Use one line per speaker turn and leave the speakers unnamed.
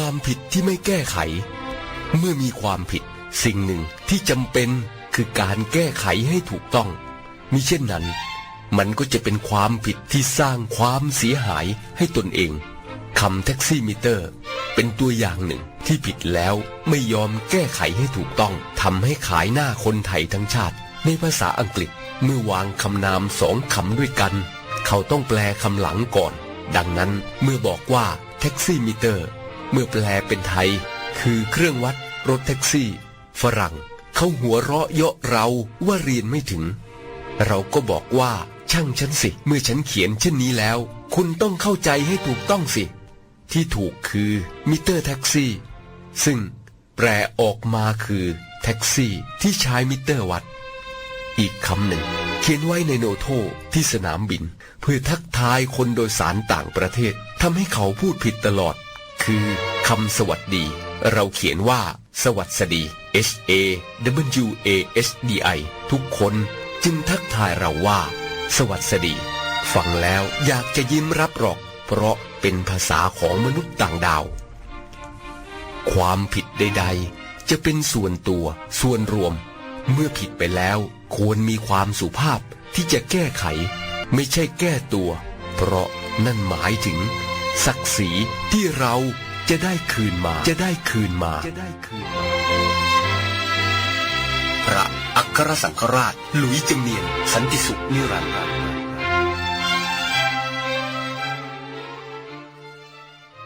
ความผิดที่ไม่แก้ไข เมื่อมีความผิด สิ่งหนึ่งที่จำเป็นคือการแก้ไขให้ถูกต้องมิเช่นนั้น มันก็จะเป็นความผิดที่สร้างความเสียหายให้ตนเองคำแท็กซี่มิเตอร์ เป็นตัวอย่างหนึ่งที่ผิดแล้วไม่ยอมแก้ไขให้ถูกต้องทำให้ขายหน้าคนไทยทั้งชาติ ในภาษาอังกฤษเมื่อวางคำนามสองคำด้วยกัน เขาต้องแปลคำหลังก่อน ดังนั้นเมื่อบอกว่าแท็กซี่มิเตอร์ เมื่อแปลเป็นไทย คือเครื่องวัดรถแท็กซี่ ฝรั่งเขาหัวเราะเยาะเราว่าเรียนไม่ถึง เราก็บอกว่าช่างฉันสิ เมื่อฉันเขียนเช่นนี้แล้ว คุณต้องเข้าใจให้ถูกต้องสิ ที่ถูกคือมิเตอร์แท็กซี่ ซึ่งแปลออกมาคือแท็กซี่ที่ใช้มิเตอร์วัด อีกคำหนึ่ง เขียนไว้ในโนโทที่สนามบิน เพื่อทักทายคนโดยสารต่างประเทศทำให้เขาพูดผิดตลอด คือคำสวัสดี เราเขียนว่า สวัสดี H A W A S D I ทุกคนจึงทักทายเราว่า สวัสดี ฟังแล้วอยากจะยิ้มรับหรอก เพราะเป็นภาษาของมนุษย์ต่างดาว ความผิดใดๆ จะเป็นส่วนตัวส่วนรวม เมื่อผิดไปแล้วควรมีความสุภาพที่จะแก้ไข ไม่ใช่แก้ตัว เพราะนั่นหมายถึง ศักดิ์ศรีที่เราจะได้คืนมา จะได้คืนมา จะได้คืนมา พระอัครสังฆราช หลุยจำเนียน สันติสุขนิรันดร์